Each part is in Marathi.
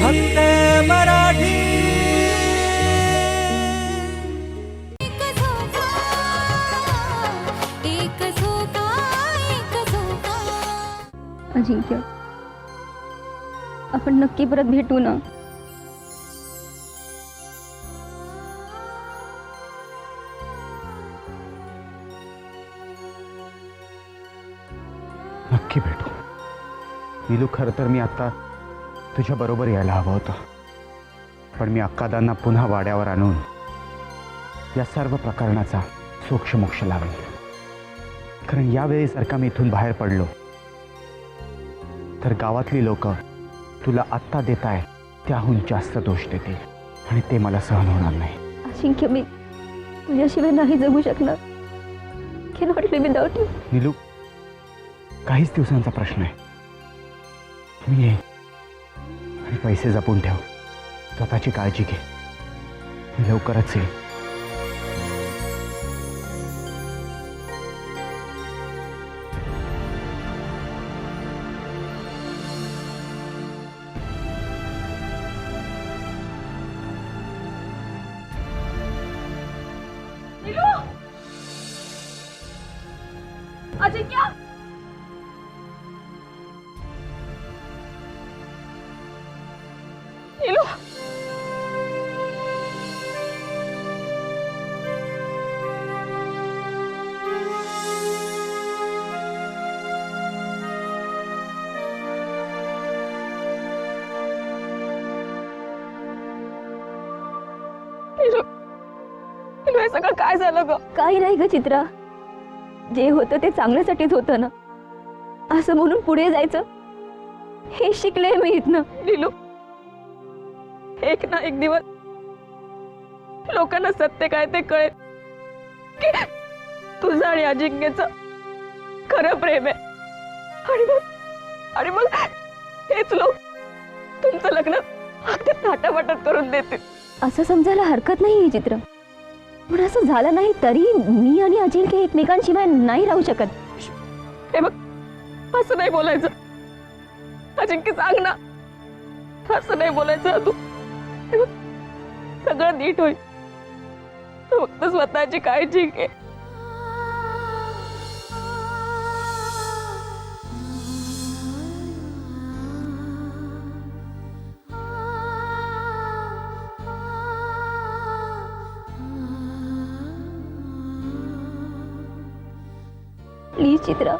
फक्त मराठी। अजिंक्य आपण नक्की परत भेटू ना? नक्की भेटू. नीलू खरं तर मी आत्ता तुझ्या बरोबर यायला हवं होतं. पण मी अक्कादांना पुन्हा वाड्यावर आणून या सर्व प्रकरणाचा सोक्षमोक्ष लावेल कारण यावेळी जर का मी इथून बाहेर पडलो तर गावातली लोक तुला आत्ता देत आहे त्याहून जास्त दोष देतील. आणि ते मला सहन होणार नाही. अजिंक्य मी तुझ्याशिवाय नाही जगू शकणार. नीलू काहीच दिवसांचा प्रश्न आहे. मी येईन. आणि पैसे जपून ठेव. स्वतःची काळजी घे. लवकरच येईन अजिंक्य नीलू हे सगळं काय झालं ग? काही नाही ग चित्रा. जे होतं ते चांगल्यासाठीच होतं ना. असं म्हणून पुढे जायचं. हे शिकले मी इथनं. लिलू एक ना एक दिवस लोकांना सत्य काय ते कळेल. की तुझं आणि अजिंक्यचं खरं प्रेम आहे. आणि मग आणि मग हेच लोक तुमचं लग्न अगदी थाटामाटात करून देतील. असं समजायला हरकत नाही हे चित्र. पण असं झालं नाही तरी मी आणि अजिंक्य एकमेकांशिवाय नाही राहू शकत. हे बघ असं नाही बोलायचं. अजिंक्य सांग ना. असं नाही बोलायचं तू हे बघ, सगळं नीट होईल. तू फक्त स्वतःची काळजी घे. प्लीज चित्रा.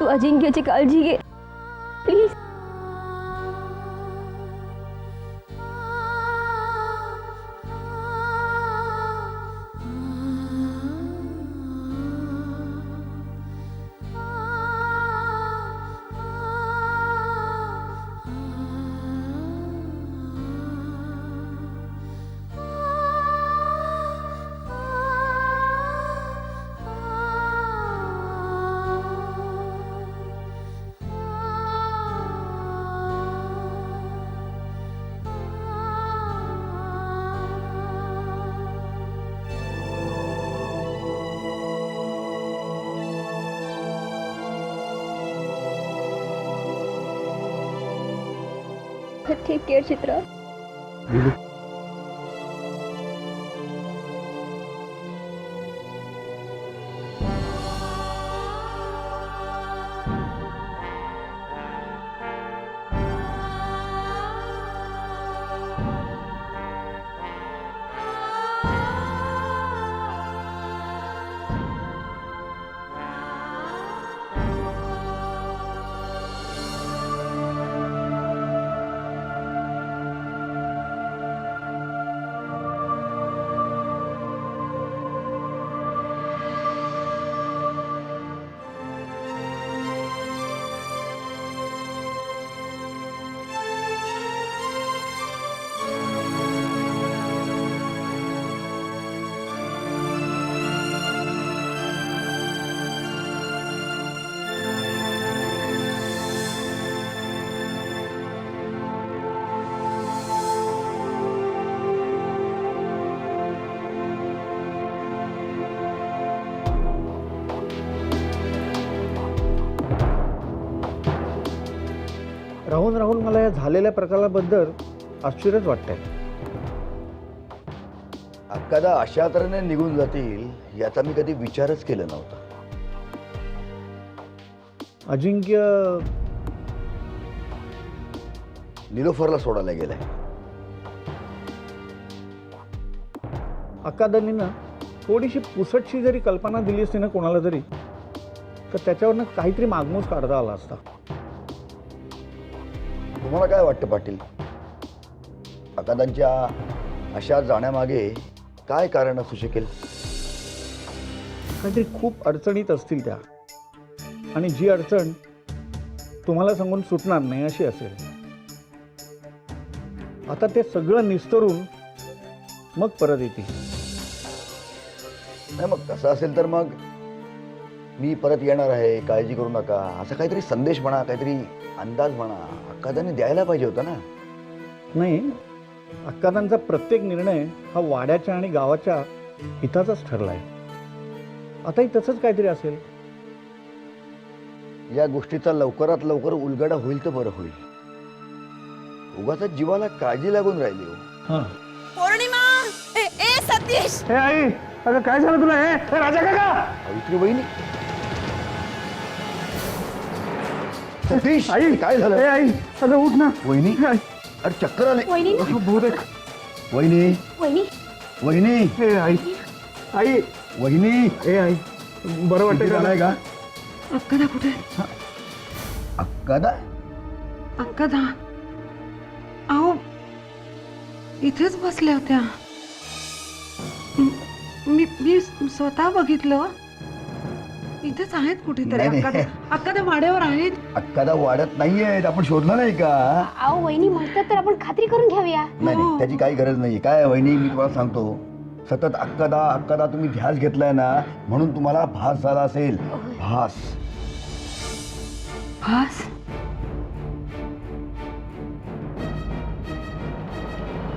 तू अजिंक्यची काळजी घे. ठीक आहे चित्र. मला या झालेल्या प्रकाराबद्दल आश्चर्यच वाटतंय. अक्कादा अशा तऱ्हेने निघून जातील याचा मी कधी विचारच केला नव्हता. अजिंक्य निलोफरला सोडायला गेलाय. अक्कादानीनं थोडीशी पुसटशी जरी कल्पना दिली असती ना कोणाला तरी तर त्याच्यावरनं काहीतरी मागमूस काढता आला असता. तुम्हाला काय वाटतं पाटील? अकादांच्या अशा जाण्यामागे काय कारण असू शकेल? काहीतरी खूप अडचणीत असतील त्या. आणि जी अडचण तुम्हाला सांगून सुटणार नाही अशी असेल. आता ते सगळं निस्तरून मग परत येतील. नाही मग तसं असेल तर मग मी परत येणार आहे काळजी करू नका. असा काहीतरी संदेश म्हणा काहीतरी अंदाज म्हणा. अक्कादांनी द्यायला पाहिजे होता ना? नाही अक्कादांचा प्रत्येक निर्णय हा वाड्याच्या आणि गावाच्या हिताचाच ठरला आहे आताही तसंच काहीतरी असेल. या गोष्टीचा लवकरात लवकर उलगडा होईल तर बरं होईल. उगाच जीवाला काळजी लागून राहिली हो. हां. पौर्णिमा! ए ए सतीश! हे आई अगं काय झालं तुला? हे हे राजा काका! सावित्री बहिणी सतीश। आई। काय झालं? आई अगं उठ ना. वहिनी? अरे चक्कर आले. वहिनी. बहुतेक वहिनी. वहिनी. वहिनी. हे आई. आई. वहिनी. हे आई. बरं झालाय का? का? अक्कदा कुठे? अक्कादा? अक्कदा. अहो इथेच बसल्या होत्या. मी मी स्वतः बघितलं. इथेच आहेत कुठेतरी. नाही, नाही. अक्कदा अक्कदा वाड्यावर आहेत. अक्कादा वाढत नाहीये आपण शोधलं नाही का? अहो वहिनी म्हणतात तर आपण खात्री करून घ्याऊया नाही नाही. त्याची काही गरज नाही काय आहे, वहिनी मी तुम्हाला सांगतो. सतत अक्कादा अक्कादा तुम्ही ध्यास घेतलाय ना म्हणून तुम्हाला भास झाला असेल. भास. भास?